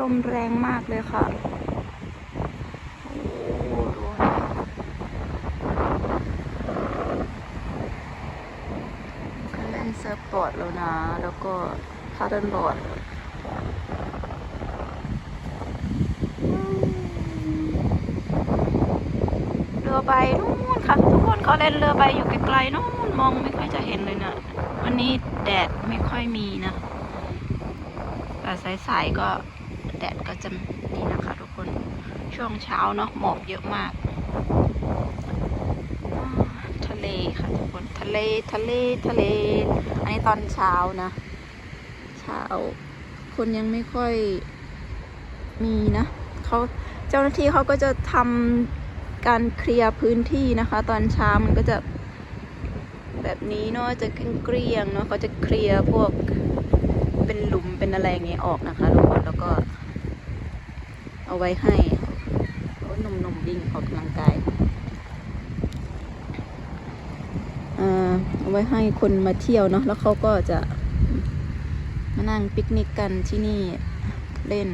ลมแรงมากเลยค่ะเล่นเซิร์ฟบอร์ดแล้วนะ แล้วก็พาดเดิลบอร์ดเรือใบนู่นค่ะ ทุกคนเขาเล่นเรือใบอยู่ไกลๆนู่นมองไม่ค่อยจะเห็นเลยเนะวันนี้แดดไม่ค่อยมีนะแต่สายๆก็ แดดก็จะนี่นะคะทุกคนช่วงเช้าเนาะหมอกเยอะมาก ทะเลค่ะทุกคนทะเลทะเลทะเล อันนี้ตอนเช้านะ เช้า คนยังไม่ค่อยมีนะเขาเจ้าหน้าที่เขาก็จะทำการเคลียร์พื้นที่นะคะ ตอนเช้ามันก็จะแบบนี้เนาะจะเกลี้ยงเนาะเขาจะเคลียร์พวกเป็นหลุมเป็นอะไรอย่างเงี้ยออกนะคะทุกคนแล้วก็ เอาไว้ให้โอ้ยหนุ่มๆวิ่งออกกำลังกายเอาไว้ให้คนมาเที่ยวเนาะแล้วเขาก็จะมานั่งปิกนิกกันที่นี่เล่น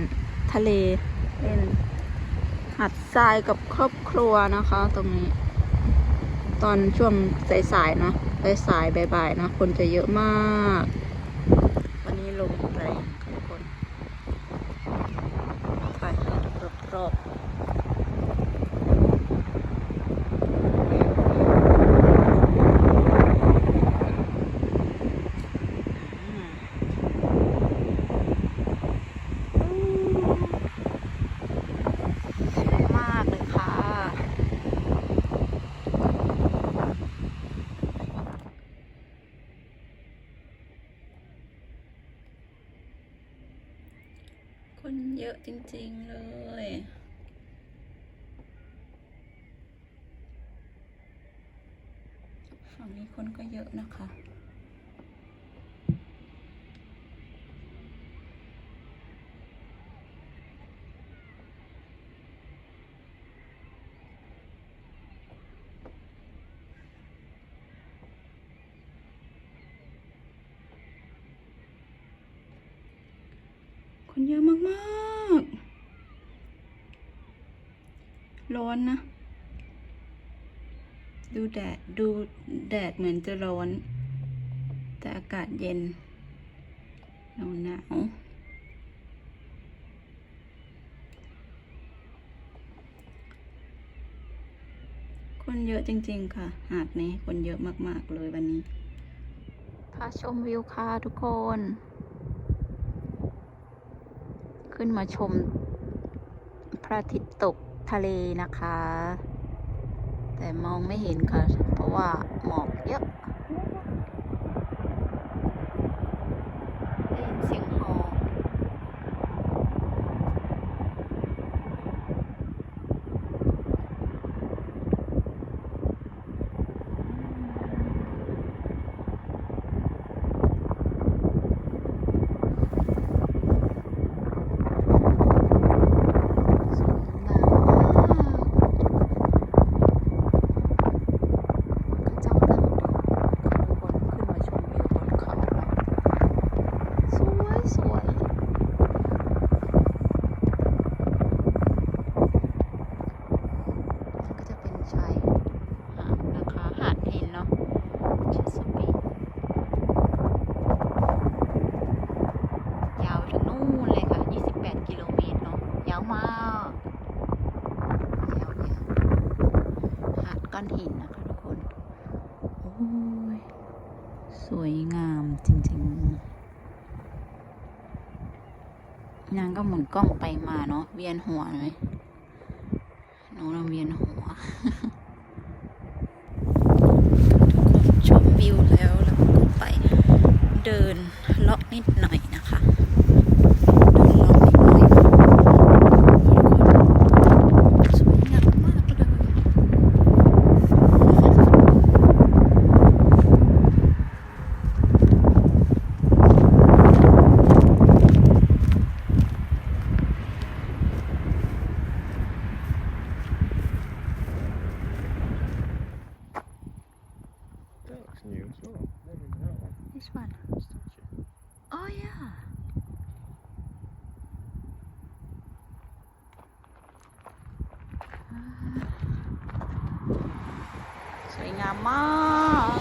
ทะเลเล่นหัดทรายกับครอบครัวนะคะ ตรงนี้ ตอนช่วงสายๆเนาะสายๆบ่ายๆนะคนจะเยอะมาก วันนี้ลมแรงค่ะทุกคนถ่ายให้ ดูรอบๆอืมสวยมากเลยค่ะ คนเยอะจริง ๆ เลย ฝั่งนี้คนก็เยอะนะคะ คนเยอะมากๆ ร้อนนะ ดูแดด ดูแดดเหมือนจะร้อน แต่อากาศเย็น หนาวหนาวคนเยอะจริง ๆ ค่ะ หาดนี้คนเยอะมาก ๆ เลยวันนี้ พาชมวิวค่ะทุกคน ขึ้นมาชมพระอาทิตย์ตกทะเลนะคะ แต่มองไม่เห็นค่ะ เพราะว่าหมอกเยอะได้ยินเสียงฮอสวยงามมากเขาเจ้านั่งดูบนขึ้นมาชมวิวบนเขาสวยสวย ก็จะเป็นชายหาดนะคะหาดหินเนาะชิสปียาวถึงนู่นเลยค่ะ 28 กิโลเมตรเนาะยาวมากยาวยาวหาดก้อนหินนะคะทุกคนโอ้ยสวยงามจริงๆนางก็หมุนกล้องไปมาเนาะเวียนหัวเลยหนูเราเวียนหัว ชมวิวแล้วแล้วก็ไปเดินเลาะนิดหน่อยนะคะ เดินเลาะนิดหน่อยสวยงามมากเลย That looks new as well. I remember that one. This one. Statue. Oh yeah. มาก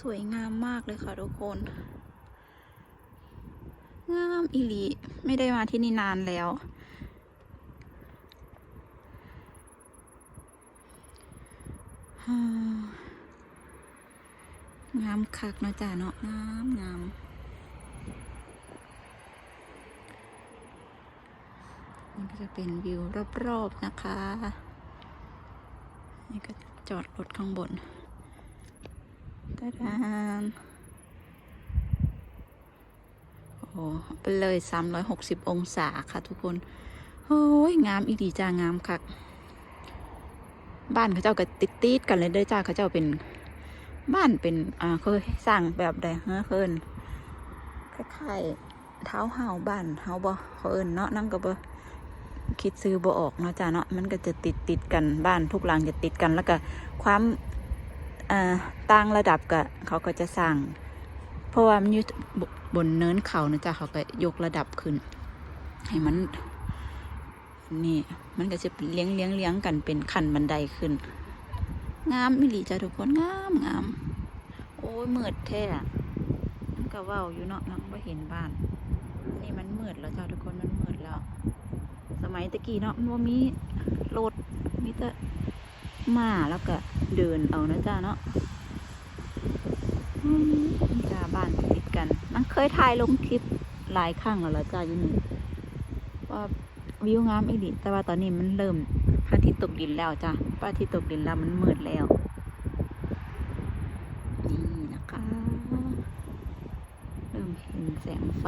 สวยงามมากเลยค่ะทุกคน งามอิลี ไม่ได้มาที่นี่นานแล้ว ฮ่า งามคักเนาะจ้าเนาะงามงามนี่ก็จะเป็นวิวรอบๆนะคะ นี่ก็จอดรถข้างบนตาดานโอ้โหไปเลย 360 องศาค่ะทุกคน โอ้ย งามอีดีจ้างามคัก บ้านเขาเจ้าก็ติดติดกันเลยเด้อจ้าเขาเจ้าเป็นบ้านเป็นอ่าเคยสร้างแบบใดฮะเคินคล้ายๆเท้าเฮาบ้านเฮาบ่เขาเอินเนาะนั่งก็บ่คิดซื้อบ่ออกเนาะจ้าเนาะมันก็จะติดติดกันบ้านทุกหลังจะติดกันแล้วก็ความอ่าต่างระดับก็เขาก็จะสร้าง เพราะว่ามันอยู่บนเนินเขานะจ้าเขาก็ยกระดับขึ้น ให้มัน นี่มันก็จะเป็นเลี้ยงเลี้ยงเลี้ยงกันเป็นขั้นบันไดขึ้น งามมิลีจ้ะทุกคนงามงาม โอ้ยมืดแท้อะมันก็ว้าอยู่เนาะน้องไม่เห็นบ้าน นี่มันมืดแล้วจ้ะทุกคนมันมืดแล้ว สมัยตะกี้เนาะมันบ่มีรถมีแต่มาแล้วก็เดินเอานะจ้าเนาะจ้าบ้านติดกัน มันเคยถ่ายลงคลิปหลายครั้งแล้วจ้าอยู่นี่ว่า วิวงามอีกดิแต่ว่าตอนนี้มันเริ่มพระอาทิตย์ตกดินแล้วจ้ะพระอาทิตย์ตกดินแล้วมันมืดแล้ว นี่นะคะ เริ่มเห็นแสงไฟ